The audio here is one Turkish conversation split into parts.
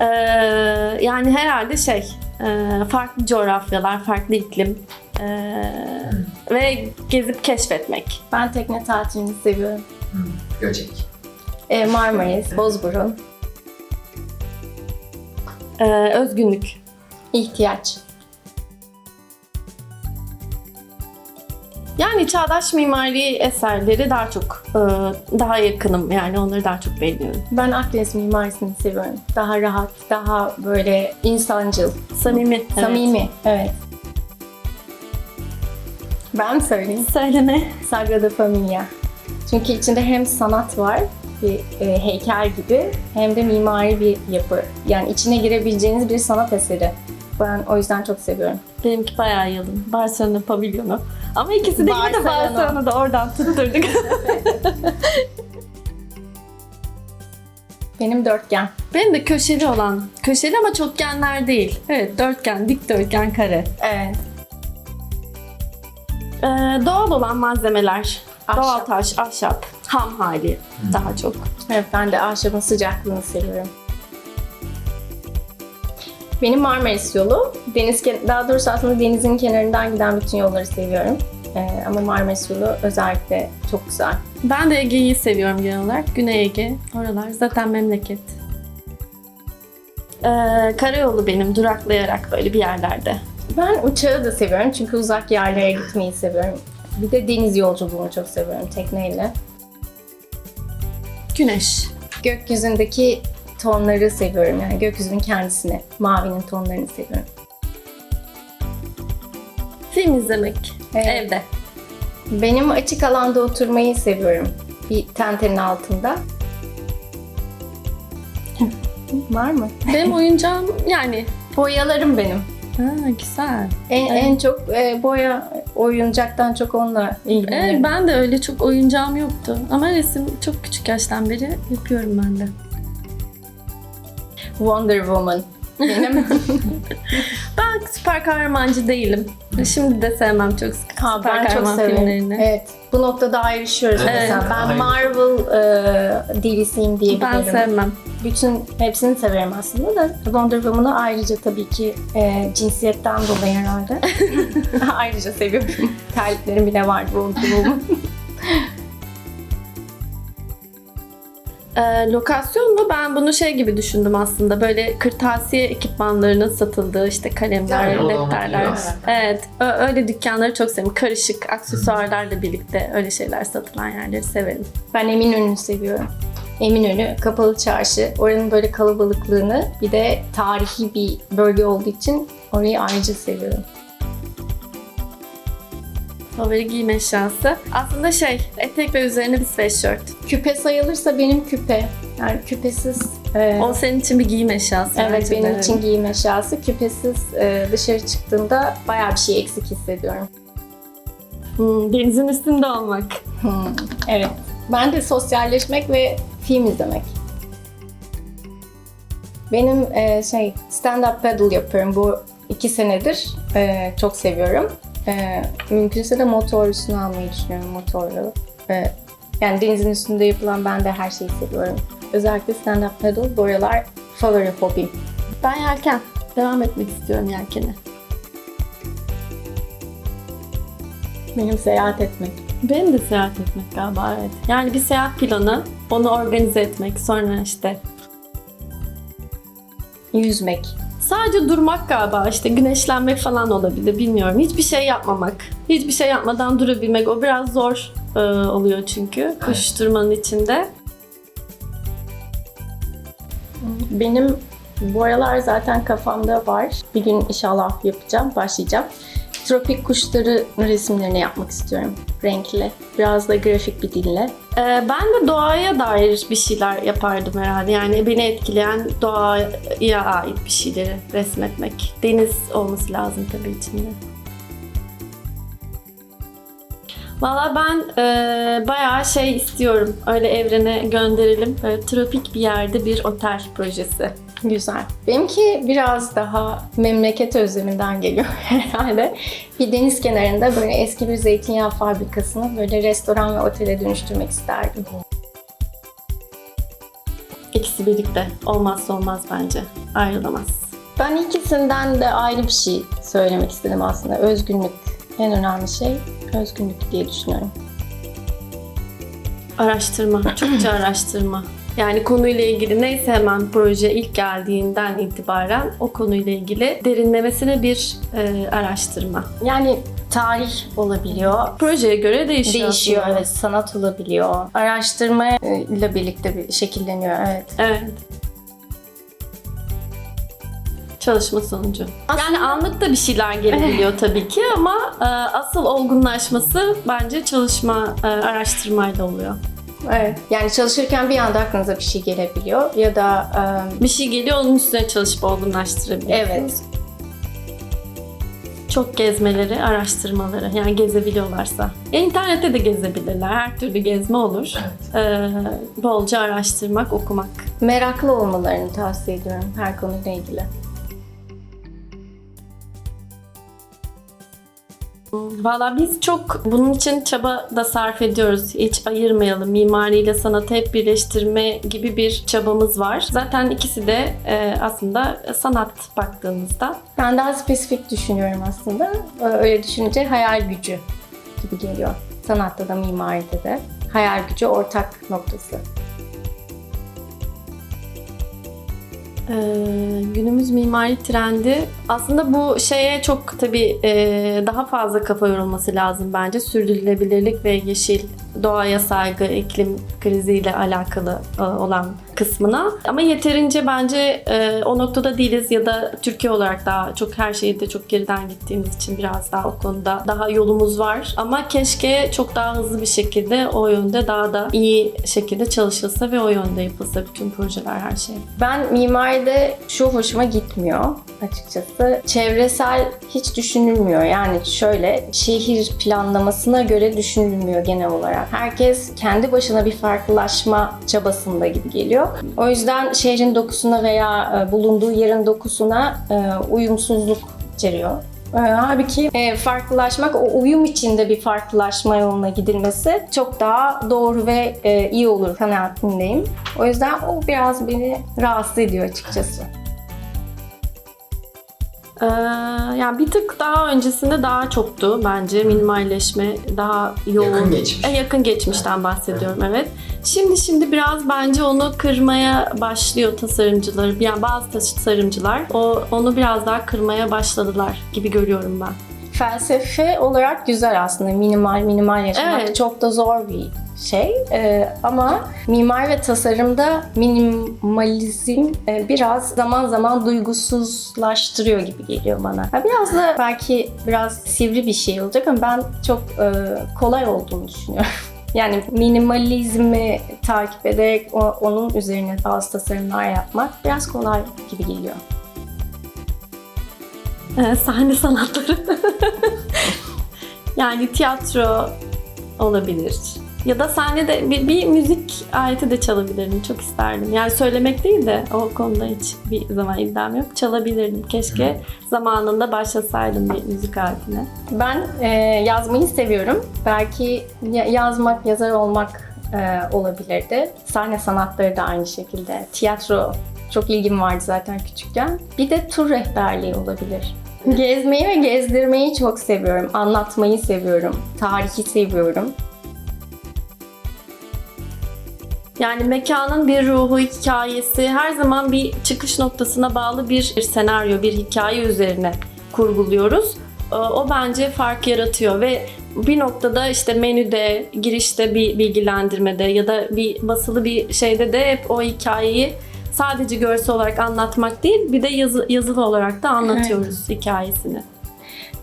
Ee, yani herhalde şey, e, farklı coğrafyalar, farklı iklim ee, ve gezip keşfetmek. Ben tekne tatilini seviyorum. Göcek. Ee, Marmaris, Bozburun, Ee, özgünlük. ihtiyaç. Yani çağdaş mimari eserleri daha çok e, daha yakınım yani onları daha çok beğeniyorum. Ben Akdeniz mimarisini seviyorum. Daha rahat, daha böyle insancıl, Samimi. evet. samimi. Evet. Ben mi söyleyeyim? Söyleme. Sagrada Familia. Çünkü içinde hem sanat var, bir e, heykel gibi, hem de mimari bir yapı. Yani içine girebileceğiniz bir sanat eseri. Ben o yüzden çok seviyorum. Benimki bayağı yalın. Barcelona pavilyonu. Ama ikisi de yine de. Barcelona'da oradan tutturduk. Benim dörtgen. Benim de köşeli olan, köşeli ama çokgenler değil. Evet, dörtgen, dikdörtgen, kare. Evet. Ee, doğal olan malzemeler. Ahşap. Doğal taş, ahşap, ham hali daha çok. Evet, ben de ahşabın sıcaklığını seviyorum. Benim Marmaris yolu, deniz daha doğrusu aslında denizin kenarından giden bütün yolları seviyorum. Ee, ama Marmaris yolu özellikle çok güzel. Ben de Ege'yi seviyorum genel olarak. Güney Ege. Oralar zaten memleket. Ee, karayolu benim duraklayarak böyle bir yerlerde. Ben uçağı da seviyorum çünkü uzak yerlere gitmeyi seviyorum. Bir de deniz yolculuğunu çok seviyorum tekneyle. Güneş. Gökyüzündeki tonları seviyorum yani gökyüzünün kendisini, mavinin tonlarını seviyorum. Film izlemek. Evet. Evde. Benim açık alanda oturmayı seviyorum. Bir tentenin altında. Var mı? Benim oyuncağım yani. Boyalarım benim. Ha, güzel. En, Evet. en çok e, boya oyuncaktan çok onunla ilgileniyorum. Evet, ben de öyle çok oyuncağım yoktu. Ama resim çok küçük yaştan beri yapıyorum ben de. Wonder Woman. Benim Ben süper kahramancı değilim. Şimdi de sevmem çok ha, süper ben çok kahraman severim. filmlerini. Evet. Bu noktada ayrışıyoruz Evet. mesela. Ben Aynen. Marvel e, DC'yim diyebilirim. Ben sevmem. Bütün hepsini severim aslında da Wonder Woman'ı ayrıca tabii ki e, cinsiyetten dolayı herhalde. ayrıca seviyorum. Terliklerim bile var Wonder Woman. Ee, lokasyon mu? Ben bunu şey gibi düşündüm aslında. Böyle kırtasiye ekipmanlarının satıldığı işte kalemler, Yani o da defterler. olabilir Evet. ö- öyle dükkanları çok seviyorum. Karışık aksesuarlarla birlikte öyle şeyler satılan yerleri severim. Ben Eminönü'nü seviyorum. Eminönü, kapalı çarşı. Oranın böyle kalabalıklığını bir de tarihi bir bölge olduğu için orayı ayrıca seviyorum. Favori giyim eşyası. Aslında şey, etek ve üzerine bir sweatshirt. Küpe sayılırsa benim küpe. Yani küpesiz... e, O senin için bir giyim eşyası. evet bence de. benim için giyim eşyası. Küpesiz e, dışarı çıktığımda bayağı bir şey eksik hissediyorum. Hmm, denizin üstünde olmak. Hmm, evet. Ben de sosyalleşmek ve film izlemek. Benim e, şey stand-up paddle yapıyorum bu iki senedir. E, çok seviyorum. E, mümkünse de motor üstüne almayı düşünüyorum motorlu. E, yani denizin üstünde yapılan ben de her şeyi seviyorum. Özellikle stand-up paddle bu aralar favori hobim. Ben yelken. Devam etmek istiyorum yelkene. Benim seyahat etmek. Benim de seyahat etmek galiba evet. Yani bir seyahat planı, onu organize etmek, sonra işte Yüzmek. Sadece durmak galiba işte güneşlenmek falan olabilir bilmiyorum. Hiçbir şey yapmamak. Hiçbir şey yapmadan durabilmek o biraz zor e, oluyor çünkü koşuşturmanın içinde. Benim bu aralar zaten kafamda var. Bir gün inşallah yapacağım, başlayacağım. Tropik kuşları resimlerini yapmak istiyorum. Renkli, biraz da grafik bir dille. E, ben de doğaya dair bir şeyler yapardım herhalde. Yani beni etkileyen doğaya ait bir şeyleri resmetmek. Deniz olması lazım tabii içinde. Valla ben e, bayağı şey istiyorum. Öyle evrene gönderelim. Böyle tropik bir yerde bir otel projesi. Güzel. Benimki biraz daha memleket özleminden geliyor herhalde. Bir deniz kenarında böyle eski bir zeytinyağı fabrikasını böyle restoran ve otele dönüştürmek isterdim. İkisi birlikte olmazsa olmaz bence. Ayrılamaz. Ben ikisinden de ayrı bir şey söylemek istedim aslında. Özgünlük en önemli şey özgünlük diye düşünüyorum. Araştırma, çokça araştırma. Yani konuyla ilgili neyse hemen proje ilk geldiğinden itibaren o konuyla ilgili derinlemesine bir e, araştırma. Yani tarih olabiliyor. Projeye göre değişiyor. Değişiyor aslında. evet sanat olabiliyor. Araştırma e, ile birlikte bir şekilleniyor evet. Evet. Çalışma sonucu. Yani anlık da bir şeyler gelebiliyor tabii ki ama e, asıl olgunlaşması bence çalışma, e, araştırmayla oluyor. Evet. Yani çalışırken bir anda aklınıza bir şey gelebiliyor ya da e, Bir şey geliyor onun üstüne çalışıp olgunlaştırabiliyorsunuz. evet Çok gezmeleri, araştırmaları yani gezebiliyorlarsa. Ya internette de gezebilirler. Her türlü gezme olur. E, bolca araştırmak, okumak. meraklı olmalarını tavsiye ediyorum her konuyla ilgili. Valla biz çok bunun için çaba da sarf ediyoruz. Hiç ayırmayalım. Mimariyle sanatı hep birleştirme gibi bir çabamız var. Zaten ikisi de e, aslında sanat baktığımızda. Ben daha spesifik düşünüyorum aslında. Öyle düşününce hayal gücü gibi geliyor. Sanatta da mimaride de. Hayal gücü ortak noktası. E, günümüz mimari trendi aslında bu şeye çok tabii e, daha fazla kafa yorulması lazım bence. Sürdürülebilirlik ve yeşil doğaya saygı, iklim kriziyle alakalı e, olan kısmına. Ama yeterince bence e, o noktada değiliz ya da Türkiye olarak daha çok her şeyde çok geriden gittiğimiz için biraz daha o konuda daha yolumuz var. Ama keşke çok daha hızlı bir şekilde o yönde daha da iyi şekilde çalışılsa ve o yönde yapılsa bütün projeler her şey. Ben mimaride şu hoşuma gitmiyor açıkçası. Çevresel hiç düşünülmüyor. Yani şöyle şehir planlamasına göre düşünülmüyor genel olarak. Herkes kendi başına bir farklılaşma çabasında gibi geliyor. O yüzden şehrin dokusuna veya e, bulunduğu yerin dokusuna e, uyumsuzluk içeriyor. E, Halbuki e, farklılaşmak, o uyum içinde bir farklılaşma yoluna gidilmesi çok daha doğru ve iyi olur kanaatindeyim. O yüzden o biraz beni rahatsız ediyor açıkçası. Ee, yani bir tık daha öncesinde daha çoktu bence minimalleşme daha yoğun. Yakın geçmiş. E, yakın geçmişten bahsediyorum evet. Şimdi şimdi biraz bence onu kırmaya başlıyor tasarımcılar. Yani bazı tasarımcılar o onu biraz daha kırmaya başladılar gibi görüyorum ben. Felsefe olarak güzel aslında minimal minimal yaşamak Evet. çok da zor bir şey Ee, ama mimar ve tasarımda minimalizm e, biraz zaman zaman duygusuzlaştırıyor gibi geliyor bana. Ha, biraz da belki biraz sivri bir şey olacak ama ben çok e, kolay olduğunu düşünüyorum. Yani minimalizmi takip ederek o- onun üzerine bazı tasarımlar yapmak biraz kolay gibi geliyor. Ee, sahne sanatları. yani tiyatro olabilir. Ya da sahnede bir, bir müzik aleti de çalabilirim. Çok isterdim. Yani söylemek değil de o konuda hiç bir zaman iddiam yok. Çalabilirdim. Keşke zamanında başlasaydım bir müzik aletine. Ben e, yazmayı seviyorum. Belki ya- yazmak, yazar olmak e, olabilirdi. Sahne sanatları da aynı şekilde. Tiyatro çok ilgim vardı zaten küçükken. Bir de tur rehberliği olabilir. Gezmeyi ve gezdirmeyi çok seviyorum. Anlatmayı seviyorum. Tarihi seviyorum. Yani mekanın bir ruhu, hikayesi her zaman bir çıkış noktasına bağlı bir, bir senaryo, bir hikaye üzerine kurguluyoruz. Ee, O bence fark yaratıyor ve bir noktada işte menüde, girişte bir bilgilendirmede ya da bir basılı bir şeyde de hep o hikayeyi sadece görsel olarak anlatmak değil, bir de yazı, yazılı olarak da anlatıyoruz hikayesini.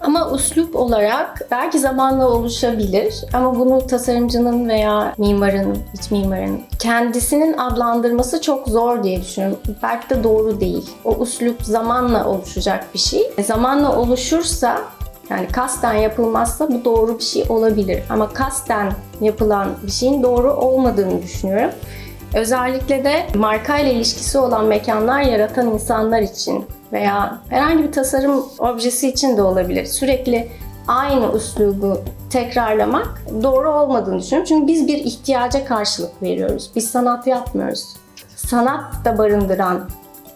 Ama üslup olarak belki zamanla oluşabilir ama bunu tasarımcının veya mimarın, iç mimarın kendisinin adlandırması çok zor diye düşünüyorum. Belki de doğru değil. O üslup zamanla oluşacak bir şey. E, Zamanla oluşursa yani kasten yapılmazsa bu doğru bir şey olabilir. Ama kasten yapılan bir şeyin doğru olmadığını düşünüyorum. Özellikle de markayla ilişkisi olan mekanlar yaratan insanlar için veya herhangi bir tasarım objesi için de olabilir. Sürekli aynı üslubu tekrarlamak doğru olmadığını düşünüyorum. Çünkü biz bir ihtiyaca karşılık veriyoruz. Biz sanat yapmıyoruz. sanat da barındıran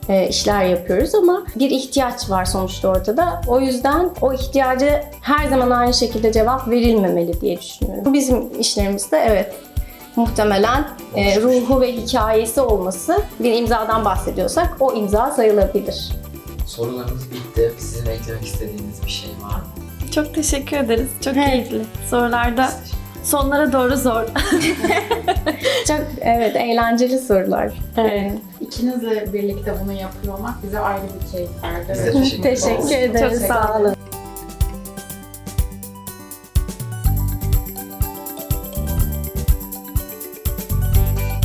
e, işler yapıyoruz ama bir ihtiyaç var sonuçta ortada. O yüzden o ihtiyaca her zaman aynı şekilde cevap verilmemeli diye düşünüyorum. Bizim işlerimizde evet muhtemelen e, ruhu ve hikayesi olması bir imzadan bahsediyorsak o imza sayılabilir. Sorularımız bitti. Sizin eklemek istediğiniz bir şey var mı? Çok teşekkür ederiz. Çok Evet. keyifli. Sorularda sonlara doğru zor. Çok evet eğlenceli sorular. Evet. İkinizle birlikte bunu yapıyor olmak bize ayrı bir keyif verdi. Teşekkür ederiz. Teşekkür ederiz. Çok sağ olun.